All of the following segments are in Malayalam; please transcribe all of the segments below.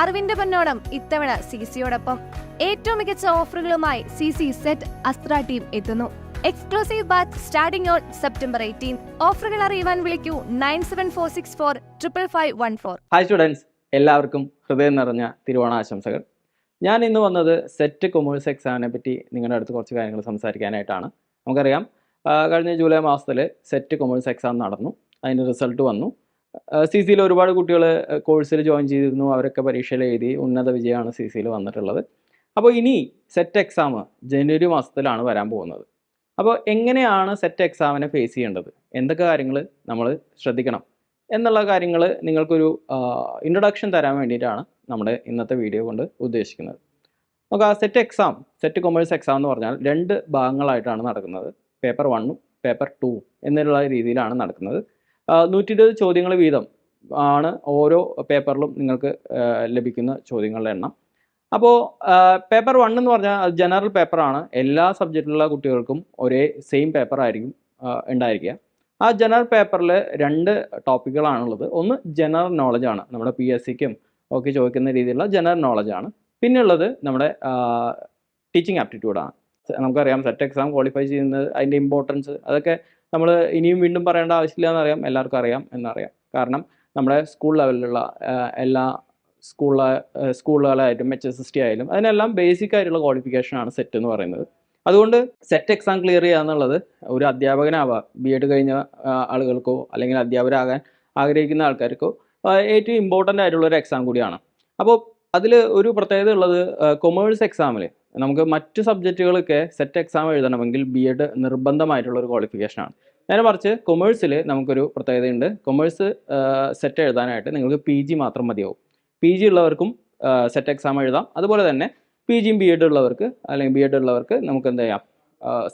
അറിവിന്റെ പൊന്നോണം ഇത്തവണ സി സിയോടൊപ്പം ഏറ്റവും മികച്ച ഓഫറുകളുമായി C C set Astra team എത്തുന്നു. Exclusive batch starting on September eighteen ഓഫറുകൾ അറിയുവാൻ വിളിക്കൂ nine seven four six four triple five one four hi students എല്ലാവർക്കും ഹൃദയം നിറഞ്ഞ തിരുവോണ ആശംസകൾ. ഞാൻ ഇന്ന് വന്നത് സെറ്റ് കൊമേഴ്സ് എക്സാമിനെ പറ്റി നിങ്ങളുടെ അടുത്ത് കുറച്ച് കാര്യങ്ങൾ സംസാരിക്കാനായിട്ടാണ്. നമുക്കറിയാം കഴിഞ്ഞ ജൂലൈ മാസത്തിൽ സെറ്റ് കൊമേഴ്സ് എക്സാം നടന്നു. അതിന്റെ റിസൾട്ട് വന്നു. സി സിയിൽ ഒരുപാട് കുട്ടികൾ കോഴ്സിൽ ജോയിൻ ചെയ്തിരുന്നു. അവരൊക്കെ പരീക്ഷയിൽ എഴുതി ഉന്നത വിജയമാണ് സി സിയിൽ വന്നിട്ടുള്ളത്. അപ്പോൾ ഇനി സെറ്റ് എക്സാം ജനുവരി മാസത്തിലാണ് വരാൻ പോകുന്നത്. അപ്പോൾ എങ്ങനെയാണ് സെറ്റ് എക്സാമിനെ ഫേസ് ചെയ്യേണ്ടത്? എന്തൊക്കെ കാര്യങ്ങൾ നമ്മൾ ശ്രദ്ധിക്കണം? എന്നുള്ള കാര്യങ്ങൾ നിങ്ങൾക്കൊരു ഇൻട്രൊഡക്ഷൻ തരാൻ വേണ്ടിയിട്ടാണ് നമ്മുടെ ഇന്നത്തെ വീഡിയോ കൊണ്ട് ഉദ്ദേശിക്കുന്നത്. നമുക്ക് ആ set exam set commerce exam എന്ന് പറഞ്ഞാൽ രണ്ട് ഭാഗങ്ങളായിട്ടാണ് നടക്കുന്നത്. പേപ്പർ വണ്ണും പേപ്പർ ടു എന്നുള്ള രീതിയിലാണ് നടക്കുന്നത്. നൂറ്റി ഇരുപത് ചോദ്യങ്ങൾ വീതം ആണ് ഓരോ പേപ്പറിലും നിങ്ങൾക്ക് ലഭിക്കുന്ന ചോദ്യങ്ങളുടെ എണ്ണം. അപ്പോൾ പേപ്പർ വൺ എന്ന് പറഞ്ഞാൽ അത് ജനറൽ പേപ്പറാണ്. എല്ലാ സബ്ജക്റ്റിലുള്ള കുട്ടികൾക്കും ഒരേ സെയിം പേപ്പർ ആയിരിക്കും ഉണ്ടായിരിക്കുക. ആ ജനറൽ പേപ്പറിൽ രണ്ട് ടോപ്പിക്കുകളാണുള്ളത്. ഒന്ന് ജനറൽ നോളജ് ആണ്. നമ്മുടെ പി എസ് സിക്കും ഒക്കെ ചോദിക്കുന്ന രീതിയിലുള്ള ജനറൽ നോളജ് ആണ്. നമ്മുടെ ടീച്ചിങ് ആപ്റ്റിറ്റ്യൂഡാണ് നമുക്കറിയാം സെറ്റ് എക്സാം ക്വാളിഫൈ ചെയ്യുന്നത് അതിന്റെ ഇമ്പോർട്ടൻസ് അതൊക്കെ നമ്മൾ ഇനിയും വീണ്ടും പറയേണ്ട ആവശ്യമില്ല എന്നറിയാം. എല്ലാവർക്കും അറിയാം എന്നറിയാം. കാരണം നമ്മുടെ സ്കൂൾ ലെവലിലുള്ള എല്ലാ സ്കൂളിലെ സ്കൂളുകളായിട്ടും എച്ച് എസ് എസ് ടി ആയാലും അതിനെല്ലാം ബേസിക് ആയിട്ടുള്ള ക്വാളിഫിക്കേഷനാണ് സെറ്റ് എന്ന് പറയുന്നത്. അതുകൊണ്ട് സെറ്റ് എക്സാം ക്ലിയർ ചെയ്യുക എന്നുള്ളത് ഒരു അധ്യാപകനാവാം. ബി എഡ് കഴിഞ്ഞ ആളുകൾക്കോ അല്ലെങ്കിൽ അധ്യാപകരാകാൻ ആഗ്രഹിക്കുന്ന ആൾക്കാർക്കോ ഏറ്റവും ഇമ്പോർട്ടന്റ് ആയിട്ടുള്ള ഒരു എക്സാം കൂടിയാണ്. അപ്പോൾ അതിൽ ഒരു പ്രത്യേകത ഉള്ളത് കൊമേഴ്സ് എക്സാമിൽ നമുക്ക് മറ്റ് സബ്ജക്റ്റുകളൊക്കെ സെറ്റ് എക്സാം എഴുതണമെങ്കിൽ ബി എഡ് നിർബന്ധമായിട്ടുള്ള ഒരു ക്വാളിഫിക്കേഷനാണ് നേരെ മറിച്ച് കൊമേഴ്സിൽ നമുക്കൊരു പ്രത്യേകതയുണ്ട്. കൊമേഴ്സ് സെറ്റ് എഴുതാനായിട്ട് നിങ്ങൾക്ക് പി ജി മാത്രം മതിയാവും. പി ജി ഉള്ളവർക്കും സെറ്റ് എക്സാം എഴുതാം. അതുപോലെ തന്നെ പി ജിയും ബി എഡ് ഉള്ളവർക്ക് അല്ലെങ്കിൽ ബി എഡ് ഉള്ളവർക്ക് നമുക്ക് എന്ത് ചെയ്യാം?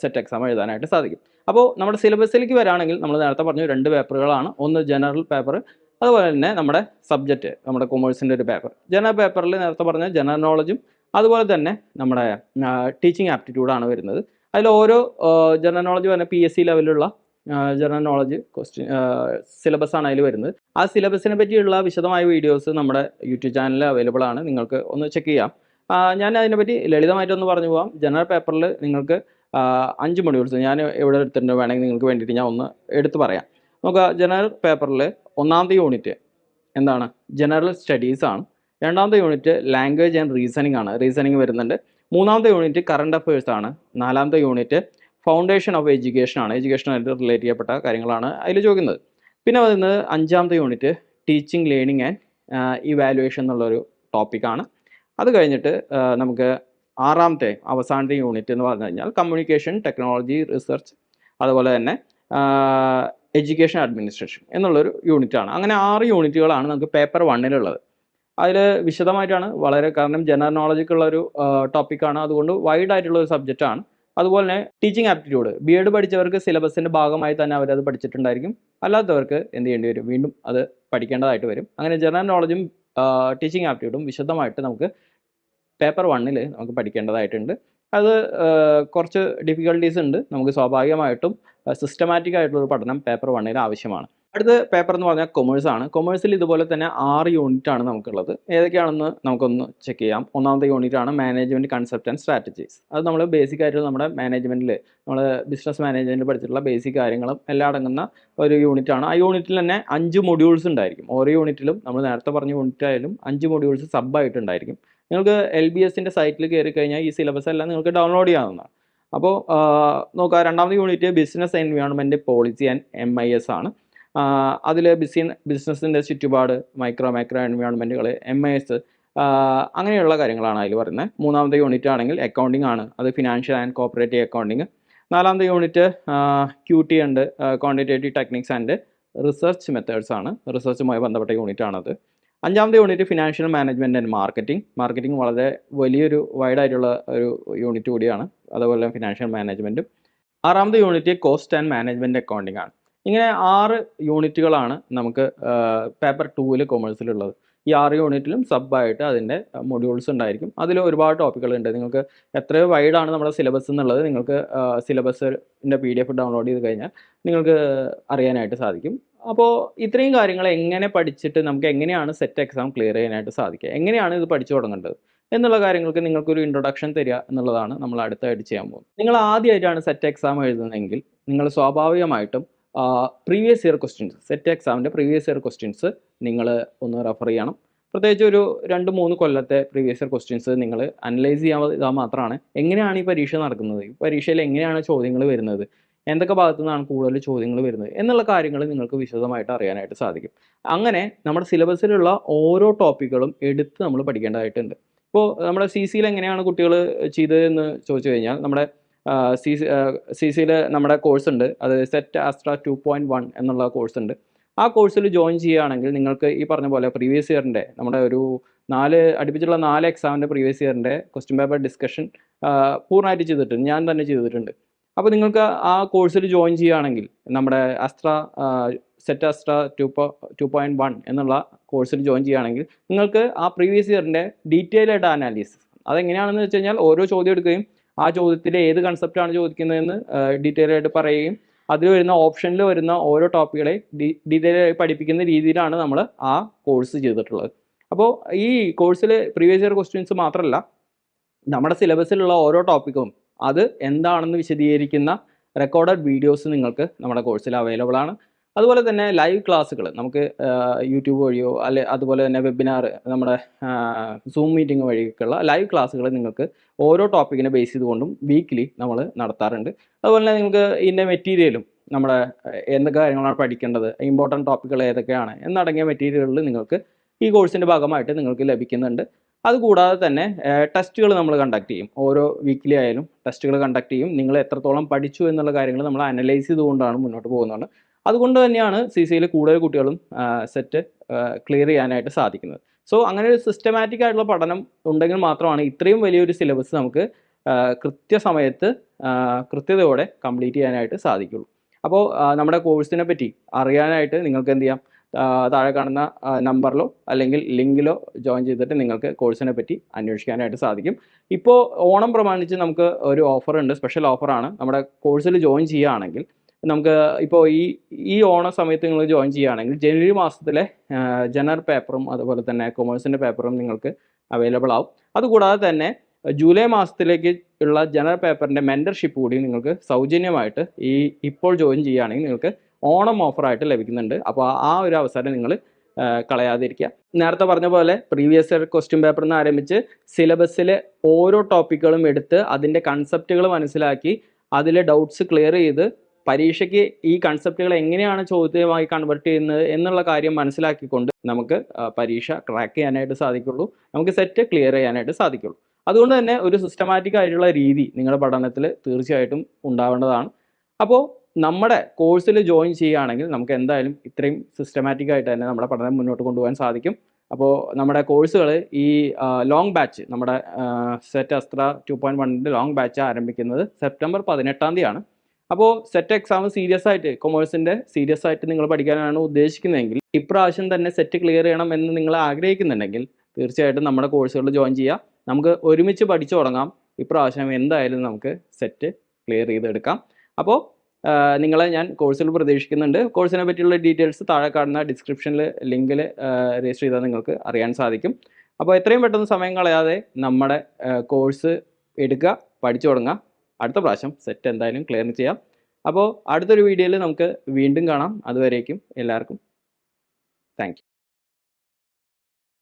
സെറ്റ് എക്സാം എഴുതാനായിട്ട് സാധിക്കും. അപ്പോൾ നമ്മുടെ സിലബസിലേക്ക് വരാണെങ്കിൽ നമ്മൾ നേരത്തെ പറഞ്ഞു രണ്ട് പേപ്പറുകളാണ് ഒന്ന് ജനറൽ പേപ്പർ അതുപോലെ തന്നെ നമ്മുടെ സബ്ജക്റ്റ് നമ്മുടെ കൊമേഴ്സിന്റെ ഒരു പേപ്പർ ജനറൽ പേപ്പറിൽ നേരത്തെ പറഞ്ഞ ജനറൽ നോളജും അതുപോലെ തന്നെ നമ്മുടെ ടീച്ചിങ് ആപ്റ്റിറ്റ്യൂഡാണ് വരുന്നത്. അതിൽ ഓരോ ജനറൽ നോളജ് പറഞ്ഞ പി എസ് സി ലെവലിലുള്ള ജനറൽ നോളജ് ക്വസ്റ്റ്യൻ സിലബസ് ആണ് അതിൽ വരുന്നത്. ആ സിലബസിനെ പറ്റിയുള്ള വിശദമായ വീഡിയോസ് നമ്മുടെ യൂട്യൂബ് ചാനലിൽ അവൈലബിൾ ആണ്. നിങ്ങൾക്ക് ഒന്ന് ചെക്ക് ചെയ്യാം. ഞാൻ അതിനെപ്പറ്റി ലളിതമായിട്ടൊന്ന് പറഞ്ഞു പോകാം ജനറൽ പേപ്പറിൽ നിങ്ങൾക്ക് അഞ്ച് മൊഡ്യൂൾസ് ഞാൻ എവിടെ എടുത്തിട്ടുണ്ട് വേണമെങ്കിൽ നിങ്ങൾക്ക് വേണ്ടിയിട്ട് ഞാൻ ഒന്ന് എടുത്ത് പറയാം. നമുക്ക് ജനറൽ പേപ്പറിൽ ഒന്നാമത്തെ യൂണിറ്റ് എന്താണ്? ജനറൽ സ്റ്റഡീസ് ആണ്. രണ്ടാമത്തെ യൂണിറ്റ് ലാംഗ്വേജ് ആൻഡ് റീസണിംഗ് ആണ്. റീസണിംഗ് വരുന്നുണ്ട്. മൂന്നാമത്തെ യൂണിറ്റ് കറണ്ട് അഫയേഴ്സ് ആണ്. നാലാമത്തെ യൂണിറ്റ് ഫൗണ്ടേഷൻ ഓഫ് എഡ്യൂക്കേഷൻ ആണ്. എഡ്യൂക്കേഷനായിട്ട് റിലേറ്റ് ചെയ്യപ്പെട്ട കാര്യങ്ങളാണ് അതിൽ ചോദിക്കുന്നത്. പിന്നെ വരുന്നത് അഞ്ചാമത്തെ unit teaching learning and evaluation എന്നുള്ളൊരു ടോപ്പിക്കാണ് അത് കഴിഞ്ഞിട്ട് നമുക്ക് ആറാമത്തെ അവസാനത്തെ യൂണിറ്റ് എന്ന് പറഞ്ഞു കഴിഞ്ഞാൽ കമ്മ്യൂണിക്കേഷൻ ടെക്നോളജി റിസർച്ച് അതുപോലെ തന്നെ എഡ്യൂക്കേഷൻ അഡ്മിനിസ്ട്രേഷൻ എന്നുള്ളൊരു യൂണിറ്റാണ്. അങ്ങനെ ആറ് യൂണിറ്റുകളാണ് നമുക്ക് പേപ്പർ വണ്ണിലുള്ളത് അതിൽ വിശദമായിട്ടാണ് വളരെ കാരണം ജനറൽ നോളജിക്കുള്ള ഒരു ടോപ്പിക്കാണ് അതുകൊണ്ട് വൈഡ് ആയിട്ടുള്ള ഒരു സബ്ജക്റ്റാണ് അതുപോലെ തന്നെ ടീച്ചിങ് ആപ്റ്റിറ്റ്യൂഡ് ബി എഡ് പഠിച്ചവർക്ക് സിലബസിന്റെ ഭാഗമായി തന്നെ അവരത് പഠിച്ചിട്ടുണ്ടായിരിക്കും. അല്ലാത്തവർക്ക് എന്ത് ചെയ്യേണ്ടി വരും? വീണ്ടും അത് പഠിക്കേണ്ടതായിട്ട് വരും. അങ്ങനെ ജനറൽ നോളജും ടീച്ചിങ് ആപ്റ്റിറ്റ്യൂഡും വിശദമായിട്ട് നമുക്ക് പേപ്പർ വണ്ണിൽ നമുക്ക് പഠിക്കേണ്ടതായിട്ടുണ്ട്. അത് കുറച്ച് ഡിഫിക്കൽട്ടീസ് ഉണ്ട്. നമുക്ക് സ്വാഭാവികമായിട്ടും സിസ്റ്റമാറ്റിക് ആയിട്ടുള്ള ഒരു പഠനം പേപ്പർ വണ്ണിൽ ആവശ്യമാണ്. അടുത്ത പേപ്പർ എന്ന് പറഞ്ഞാൽ കൊമേഴ്സ് ആണ്. കൊമേഴ്സിൽ ഇതുപോലെ തന്നെ ആറ് യൂണിറ്റ് ആണ് നമുക്കുള്ളത്. ഏതൊക്കെയാണെന്ന് നമുക്കൊന്ന് ചെക്ക് ചെയ്യാം. ഒന്നാമത്തെ യൂണിറ്റ് ആണ് മാനേജ്മെന്റ് കൺസെപ്റ്റ് ആൻഡ് സ്ട്രാറ്റജീസ് അത് നമ്മൾ ബേസിക് ആയിട്ട് നമ്മുടെ മാനേജ്മെന്റിൽ നമ്മൾ ബിസിനസ് മാനേജ്മെന്റിൽ പഠിച്ചിട്ടുള്ള ബേസിക് കാര്യങ്ങളും എല്ലാം അടങ്ങുന്ന ഒരു യൂണിറ്റ് ആണ്. ആ യൂണിറ്റിൽ തന്നെ അഞ്ച് മൊഡ്യൂൾസ് ഉണ്ടായിരിക്കും. ഓരോ യൂണിറ്റിലും നമ്മൾ നേരത്തെ പറഞ്ഞ യൂണിറ്റ് ആയാലും അഞ്ച് മൊഡ്യൂൾസ് സബ് ആയിട്ടുണ്ടായിരിക്കും നിങ്ങൾക്ക് എൽ ബി എസിന്റെ സൈറ്റിൽ കയറി കഴിഞ്ഞാൽ ഈ സിലബസ് എല്ലാം നിങ്ങൾക്ക് ഡൗൺലോഡ് ചെയ്യാവുന്നതാണ്. അപ്പോൾ നോക്കുക രണ്ടാമത്തെ unit business environment policy and M I S ആണ്. അതിൽ ബിസി ബിസിനസ്സിന്റെ ചുറ്റുപാട് മൈക്രോ മൈക്രോ എൻവയോൺമെന്റുകൾ എം എസ് അങ്ങനെയുള്ള കാര്യങ്ങളാണ് അതിൽ പറയുന്നത് മൂന്നാമത്തെ യൂണിറ്റ് ആണെങ്കിൽ അക്കൗണ്ടിങ് ആണ്. അത് ഫിനാൻഷ്യൽ ആൻഡ് കോപ്പറേറ്റീവ് അക്കൗണ്ടിങ് നാലാമത്തെ യൂണിറ്റ് ക്യൂ ടി ഉണ്ട് quantitative techniques and research methods ആണ്. റിസർച്ചുമായി ബന്ധപ്പെട്ട യൂണിറ്റ് ആണത്. അഞ്ചാമത്തെ unit financial management and marketing marketing വളരെ വലിയൊരു വൈഡ് ആയിട്ടുള്ള ഒരു യൂണിറ്റ് കൂടിയാണ്. അതുപോലെ ഫിനാൻഷ്യൽ മാനേജ്മെന്റും ആറാമത്തെ unit cost and management accounting ആണ്. ഇങ്ങനെ ആറ് യൂണിറ്റുകളാണ് നമുക്ക് പേപ്പർ ടൂവിൽ കൊമേഴ്സിലുള്ളത് ഈ ആറ് യൂണിറ്റിലും സബായിട്ട് അതിന്റെ മൊഡ്യൂൾസ് ഉണ്ടായിരിക്കും. അതിൽ ഒരുപാട് ടോപ്പിക്കുകളുണ്ട് നിങ്ങൾക്ക് എത്രയോ വൈഡാണ് നമ്മുടെ സിലബസ് എന്നുള്ളത്. നിങ്ങൾക്ക് സിലബസിന്റെ പി ഡി എഫ് ഡൗൺലോഡ് ചെയ്ത് കഴിഞ്ഞാൽ നിങ്ങൾക്ക് അറിയാനായിട്ട് സാധിക്കും. അപ്പോൾ ഇത്രയും കാര്യങ്ങൾ എങ്ങനെ പഠിച്ചിട്ട് നമുക്ക് എങ്ങനെയാണ് സെറ്റ് എക്സാം ക്ലിയർ ചെയ്യാനായിട്ട് സാധിക്കുക? എങ്ങനെയാണ് ഇത് പഠിച്ചു തുടങ്ങേണ്ടത്? എന്നുള്ള കാര്യങ്ങൾക്ക് നിങ്ങൾക്കൊരു ഇൻട്രൊഡക്ഷൻ തരിക എന്നുള്ളതാണ് നമ്മൾ അടുത്തായിട്ട് ചെയ്യാൻ പോകുന്നത്. നിങ്ങൾ ആദ്യമായിട്ടാണ് സെറ്റ് എക്സാം എഴുതുന്നതെങ്കിൽ നിങ്ങൾ സ്വാഭാവികമായിട്ടും പ്രീവിയസ് ഇയർ ക്വസ്റ്റ്യൻസ് സെറ്റ് എക്സാമിന്റെ പ്രീവിയസ് ഇയർ ക്വസ്റ്റ്യൻസ് നിങ്ങൾ ഒന്ന് റെഫർ ചെയ്യണം. പ്രത്യേകിച്ച് ഒരു രണ്ട് മൂന്ന് കൊല്ലത്തെ പ്രീവിയസ് ഇയർ ക്വസ്റ്റ്യൻസ് നിങ്ങൾ അനലൈസ് ചെയ്യാൻ മാത്രമാണ് എങ്ങനെയാണ് ഈ പരീക്ഷ നടക്കുന്നത്? ഈ പരീക്ഷയിൽ എങ്ങനെയാണ് ചോദ്യങ്ങൾ വരുന്നത്? എന്തൊക്കെ ഭാഗത്തു നിന്നാണ് കൂടുതൽ ചോദ്യങ്ങൾ വരുന്നത്? എന്നുള്ള കാര്യങ്ങൾ നിങ്ങൾക്ക് വിശദമായിട്ട് അറിയാനായിട്ട് സാധിക്കും. അങ്ങനെ നമ്മുടെ സിലബസിലുള്ള ഓരോ ടോപ്പിക്കുകളും എടുത്ത് നമ്മൾ പഠിക്കേണ്ടതായിട്ടുണ്ട്. ഇപ്പോൾ നമ്മുടെ സി സിയിൽ എങ്ങനെയാണ് കുട്ടികൾ ചെയ്തതെന്ന് ചോദിച്ചു കഴിഞ്ഞാൽ നമ്മുടെ സി സി സിയിൽ നമ്മുടെ കോഴ്സ് ഉണ്ട്. അത് set Astra two point one എന്നുള്ള കോഴ്സ് ഉണ്ട്. ആ കോഴ്സിൽ ജോയിൻ ചെയ്യുകയാണെങ്കിൽ നിങ്ങൾക്ക് ഈ പറഞ്ഞ പോലെ പ്രീവിയസ് ഇയറിന്റെ നമ്മുടെ ഒരു നാല് അടുപ്പിച്ചുള്ള നാല് എക്സാമിന്റെ പ്രീവിയസ് ഇയറിന്റെ ക്വസ്റ്റ്യൻ പേപ്പർ ഡിസ്കഷൻ പൂർണമായിട്ട് ചെയ്തിട്ടുണ്ട്. ഞാൻ തന്നെ ചെയ്തിട്ടുണ്ട്. അപ്പോൾ നിങ്ങൾക്ക് ആ കോഴ്സിൽ ജോയിൻ ചെയ്യുകയാണെങ്കിൽ നമ്മുടെ Astra set Astra two two point one എന്നുള്ള കോഴ്സിൽ ജോയിൻ ചെയ്യുകയാണെങ്കിൽ നിങ്ങൾക്ക് ആ പ്രീവിയസ് ഇയറിന്റെ ഡീറ്റെയിൽ ആയിട്ട് അനാലിസിസ് അതെങ്ങനെയാണെന്ന് വെച്ച് കഴിഞ്ഞാൽ ഓരോ ചോദ്യം എടുക്കുകയും ആ ചോദ്യത്തിൽ ഏത് കൺസെപ്റ്റാണ് ചോദിക്കുന്നതെന്ന് ഡീറ്റെയിൽ ആയിട്ട് പറയുകയും അതിൽ വരുന്ന ഓപ്ഷനിൽ വരുന്ന ഓരോ ടോപ്പിക്കുകളെ ഡീറ്റെയിൽ ആയി പഠിപ്പിക്കുന്ന രീതിയിലാണ് നമ്മൾ ആ കോഴ്സ് ചെയ്തിട്ടുള്ളത്. അപ്പോൾ ഈ കോഴ്സിൽ പ്രീവിയസ് ഇയർ ക്വസ്റ്റ്യൻസ് മാത്രമല്ല നമ്മുടെ സിലബസിലുള്ള ഓരോ ടോപ്പിക്കും അത് എന്താണെന്ന് വിശദീകരിക്കുന്ന റെക്കോർഡഡ് വീഡിയോസ് നിങ്ങൾക്ക് നമ്മുടെ കോഴ്സിൽ അവൈലബിൾ ആണ്. അതുപോലെ തന്നെ ലൈവ് ക്ലാസ്സുകൾ നമുക്ക് യൂട്യൂബ് വഴിയോ അല്ലെ അതുപോലെ തന്നെ വെബിനാർ നമ്മുടെ സൂം മീറ്റിംഗ് വഴിയൊക്കെയുള്ള ലൈവ് ക്ലാസ്സുകൾ നിങ്ങൾക്ക് ഓരോ ടോപ്പിക്കിനെ ബേസ് ചെയ്തുകൊണ്ടും വീക്ക്ലി നമ്മൾ നടത്താറുണ്ട്. അതുപോലെ തന്നെ നിങ്ങൾക്ക് ഇതിന്റെ മെറ്റീരിയലും നമ്മുടെ എന്തൊക്കെ കാര്യങ്ങളാണ് പഠിക്കേണ്ടത് ഇമ്പോർട്ടന്റ് ടോപ്പിക്കുകൾ ഏതൊക്കെയാണ് എന്നടങ്ങിയ മെറ്റീരിയലുകൾ നിങ്ങൾക്ക് ഈ കോഴ്സിന്റെ ഭാഗമായിട്ട് നിങ്ങൾക്ക് ലഭിക്കുന്നുണ്ട്. അതുകൂടാതെ തന്നെ ടെസ്റ്റുകൾ നമ്മൾ കണ്ടക്ട് ചെയ്യും. ഓരോ വീക്കിലി ആയാലും ടെസ്റ്റുകൾ കണ്ടക്ട് ചെയ്യും. നിങ്ങൾ എത്രത്തോളം പഠിച്ചു എന്നുള്ള കാര്യങ്ങൾ നമ്മൾ അനലൈസ് ചെയ്തുകൊണ്ടാണ് മുന്നോട്ട് പോകുന്നത്. അതുകൊണ്ട് തന്നെയാണ് സി സിയിൽ കൂടുതൽ കുട്ടികളും സെറ്റ് ക്ലിയർ ചെയ്യാനായിട്ട് സാധിക്കുന്നത്. സോ അങ്ങനെ ഒരു സിസ്റ്റമാറ്റിക് ആയിട്ടുള്ള പഠനം ഉണ്ടെങ്കിൽ മാത്രമാണ് ഇത്രയും വലിയൊരു സിലബസ് നമുക്ക് കൃത്യസമയത്ത് കൃത്യതയോടെ കംപ്ലീറ്റ് ചെയ്യാനായിട്ട് സാധിക്കുള്ളൂ. അപ്പോൾ നമ്മുടെ കോഴ്സിനെ പറ്റി അറിയാനായിട്ട് നിങ്ങൾക്ക് എന്ത് ചെയ്യാം? താഴെ കാണുന്ന നമ്പറിലോ അല്ലെങ്കിൽ ലിങ്കിലോ ജോയിൻ ചെയ്തിട്ട് നിങ്ങൾക്ക് കോഴ്സിനെ പറ്റി അന്വേഷിക്കാനായിട്ട് സാധിക്കും. ഇപ്പോൾ ഓണം പ്രമാണിച്ച് നമുക്ക് ഒരു ഓഫർ ഉണ്ട്. സ്പെഷ്യൽ ഓഫറാണ് നമ്മുടെ കോഴ്സിൽ ജോയിൻ ചെയ്യുകയാണെങ്കിൽ നമുക്ക് ഇപ്പോൾ ഈ ഈ ഓണ സമയത്ത് നിങ്ങൾ ജോയിൻ ചെയ്യുകയാണെങ്കിൽ ജനുവരി മാസത്തിലെ ജനറൽ പേപ്പറും അതുപോലെ തന്നെ കൊമേഴ്സിന്റെ പേപ്പറും നിങ്ങൾക്ക് അവൈലബിൾ ആവും. അതുകൂടാതെ തന്നെ ജൂലൈ മാസത്തിലേക്ക് ഉള്ള ജനറൽ പേപ്പറിന്റെ മെന്റർഷിപ്പ് കൂടി നിങ്ങൾക്ക് സൗജന്യമായിട്ട് ഈ ഇപ്പോൾ ജോയിൻ ചെയ്യുകയാണെങ്കിൽ നിങ്ങൾക്ക് ഓണം ഓഫറായിട്ട് ലഭിക്കുന്നുണ്ട്. അപ്പോൾ ആ ഒരു അവസരം നിങ്ങൾ കളയാതിരിക്കുക. നേരത്തെ പറഞ്ഞ പോലെ പ്രീവിയസ് ഇയർ ക്വസ്റ്റ്യൻ പേപ്പറിൽ നിന്ന് ആരംഭിച്ച് സിലബസിലെ ഓരോ ടോപ്പിക്കുകളും എടുത്ത് അതിന്റെ കൺസെപ്റ്റുകൾ മനസ്സിലാക്കി അതിലെ ഡൗട്ട്സ് ക്ലിയർ ചെയ്ത് പരീക്ഷയ്ക്ക് ഈ കൺസെപ്റ്റുകൾ എങ്ങനെയാണ് ചോദ്യമായി കൺവെർട്ട് ചെയ്യുന്നത് എന്നുള്ള കാര്യം മനസ്സിലാക്കിക്കൊണ്ട് നമുക്ക് പരീക്ഷ ക്രാക്ക് ചെയ്യാനായിട്ട് സാധിക്കുള്ളൂ. നമുക്ക് സെറ്റ് ക്ലിയർ ചെയ്യാനായിട്ട് സാധിക്കുള്ളൂ. അതുകൊണ്ട് തന്നെ ഒരു സിസ്റ്റമാറ്റിക് ആയിട്ടുള്ള രീതി നിങ്ങളുടെ പഠനത്തിൽ തീർച്ചയായിട്ടും ഉണ്ടാവേണ്ടതാണ്. അപ്പോൾ നമ്മുടെ കോഴ്സിൽ ജോയിൻ ചെയ്യുകയാണെങ്കിൽ നമുക്ക് എന്തായാലും ഇത്രയും സിസ്റ്റമാറ്റിക് ആയിട്ട് തന്നെ നമ്മുടെ പഠനം മുന്നോട്ട് കൊണ്ടുപോകാൻ സാധിക്കും. അപ്പോൾ നമ്മുടെ കോഴ്സുകൾ ഈ ലോങ് ബാച്ച് നമ്മുടെ സെറ്റ് അസ്ത്ര ടു പോയിന്റ് വണ്ണിന്റെ ലോങ് ബാച്ച് ആരംഭിക്കുന്നത് സെപ്റ്റംബർ പതിനെട്ടാം തീയതിയാണ്. അപ്പോൾ സെറ്റ് എക്സാം സീരിയസ് ആയിട്ട് കൊമേഴ്സിന്റെ സീരിയസ് ആയിട്ട് നിങ്ങൾ പഠിക്കാനാണ് ഉദ്ദേശിക്കുന്നതെങ്കിൽ ഇപ്രാവശ്യം തന്നെ സെറ്റ് ക്ലിയർ ചെയ്യണം എന്ന് നിങ്ങൾ ആഗ്രഹിക്കുന്നുണ്ടെങ്കിൽ തീർച്ചയായിട്ടും നമ്മുടെ കോഴ്സുകളിൽ ജോയിൻ ചെയ്യുക. നമുക്ക് ഒരുമിച്ച് പഠിച്ചു തുടങ്ങാം. ഇപ്രാവശ്യം എന്തായാലും നമുക്ക് സെറ്റ് ക്ലിയർ ചെയ്തെടുക്കാം. അപ്പോൾ നിങ്ങളെ ഞാൻ കോഴ്സിൽ പ്രതീക്ഷിക്കുന്നുണ്ട്. കോഴ്സിനെ പറ്റിയുള്ള ഡീറ്റെയിൽസ് താഴെ കാണുന്ന ഡിസ്ക്രിപ്ഷനിൽ ലിങ്കിൽ രജിസ്റ്റർ ചെയ്താൽ നിങ്ങൾക്ക് അറിയാൻ സാധിക്കും. അപ്പോൾ എത്രയും പെട്ടെന്ന് സമയം കളയാതെ നമ്മുടെ കോഴ്സ് എടുക്കുക പഠിച്ചു തുടങ്ങുക. അടുത്ത പ്രാവശ്യം സെറ്റ് എന്തായാലും ക്ലിയർ ചെയ്യാം. അപ്പോൾ അടുത്തൊരു വീഡിയോയിൽ നമുക്ക് വീണ്ടും കാണാം. അതുവരേക്കും എല്ലാവർക്കും താങ്ക്